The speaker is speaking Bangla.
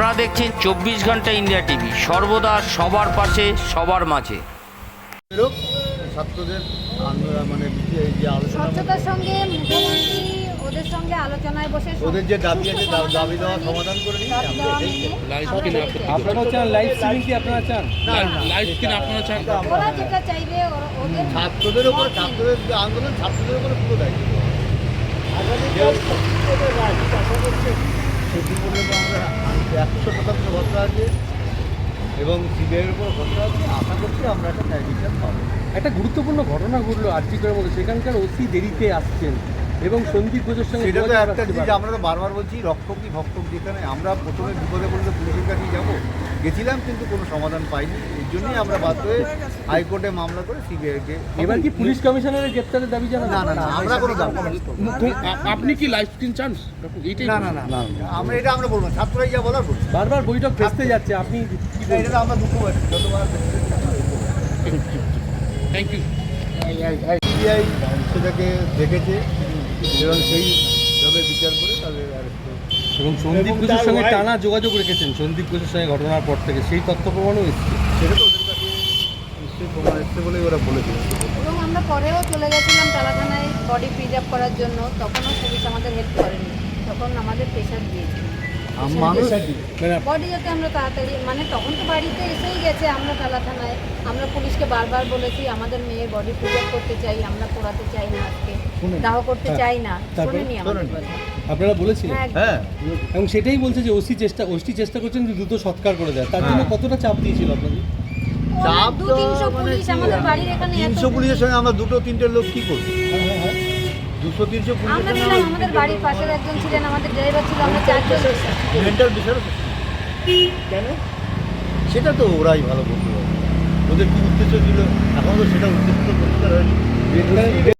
আপনারা দেখছেন চব্বিশ ঘণ্টা ইন্ডিয়া টিভি। সর্বদা সবার পাশে সবার মাঝে। ছাত্রদের মানে যে আলোচনা স্বচ্ছতার সঙ্গে মুখ্যমন্ত্রী ওদের সঙ্গে আলোচনায় বসে ওদের যে দাবি আছে সুষ্ঠু দা- সমাধান দাবি দেওয়া সমাধান করে নিই দাবি আমরা দেওয়া এটাই চাই। আমরা দেখতে চাই। আপনারাও চান লাইভ স্ট্রিমিং কি আপনারা চান? না, না, লাইভ স্ক্রিন আপনারা চান? ওরা যেটা চাইবে ওদের ছাত্রদের উপরে ছাত্রদের আন্দোলন ছাত্রদের উপরে পুরো দায়িত্ব সেটি করলে তো আমরা একশো শতাংশ ভরসা আছে এবং সিবিআইয়ের উপর ভরসা আছে। আশা করছি আমরা একটা ন্যায় বিচার পাবো। একটা গুরুত্বপূর্ণ ঘটনা ঘটলো আর্থিকের মধ্যে সেখানকার অতি দেরিতে আসছেন। এবং সন্দীপ ঘোষের সঙ্গে সেটা তো একটা জিনিস আমরা তো বারবার বলছি রক্ষকই ভক্ষক যেখানে আমরা প্রথমে বিপদে পড়লে পুলিশের কাছেই যাব গেছিলাম কিন্তু কোনো সমাধান পাইনি এই জন্যই আমরা বাধ্য হয়ে হাইকোর্টে মামলা করে সিবিআইকে এবার কি পুলিশ কমিশনারের গ্রেপ্তারের দাবি জানান না না না আমরা কোনো দাবি আপনি কি লাইফ স্ক্রিন চান এইটাই না না না না আমরা এটা আমরা বলব না। ছাত্ররাই যা বলার বলছি বারবার বৈঠক ভেস্তে যাচ্ছে আপনি এটা আমরা দুঃখ পাচ্ছি যতবার থ্যাংক ইউ সিবিআই সেটাকে দেখেছে এবং সেইভাবে বিচার করে তাদের অ্যারেস্ট এবং সন্দীপ ঘোষের সঙ্গে টানা যোগাযোগ রেখেছেন। সন্দীপ ঘোষের সঙ্গে ঘটনার পর থেকে সেই তথ্য প্রমাণও এসছে। সেটা তো ওদের কাছে নিশ্চয়ই প্রমাণ এসছে বলেই ওরা বলেছে এবং আমরা পরেও চলে গেছিলাম টালা থানায় বডি প্রিজার্ভ করার জন্য। তখনও পুলিশ আমাদের হেল্প করেনি। তখন আমাদের প্রেশার দিয়েছিল। মানে বডি যাতে আমরা তাড়াতাড়ি মানে তখন তো বাড়িতে এসেই গেছে আমরা টালা থানায়। আমরা পুলিশকে বারবার বলেছি আমাদের মেয়ের বডি প্রিজার্ভ করতে চাই আমরা পোড়াতে চাই না আজকে। দাহ করতে হ্যাঁ। চাই না? শোনেনি আমাদের কথা। আপনারা বলেছিলেন? হ্যাঁ, হ্যাঁ। এবং সেটাই বলছে যে ওসি চেষ্টা ওসি চেষ্টা করছেন যে দ্রুত সৎকার করে দেয় তার জন্য হ্যাঁ। কতটা চাপ দিয়েছিল আপনাদের? চাপ তো তিনশো মানে পুলিশ কি, আমাদের বাড়ির এখানে এত তিনশো পুলিশের সঙ্গে আমরা দুটো তিনটে লোক কি করব? দুশো তিনশো আমাদের বাড়ির পাশের একজন ছিলেন আমাদের ড্রাইভার ছিল আমরা চারজন মেন্টাল বিচার কেন? সেটা তো ওরাই ভালো বলতে পারবে। ওদের কি উদ্দেশ্য ছিল? এখন তো সেটা উদ্দেশ্য পরিষ্কার হয়নি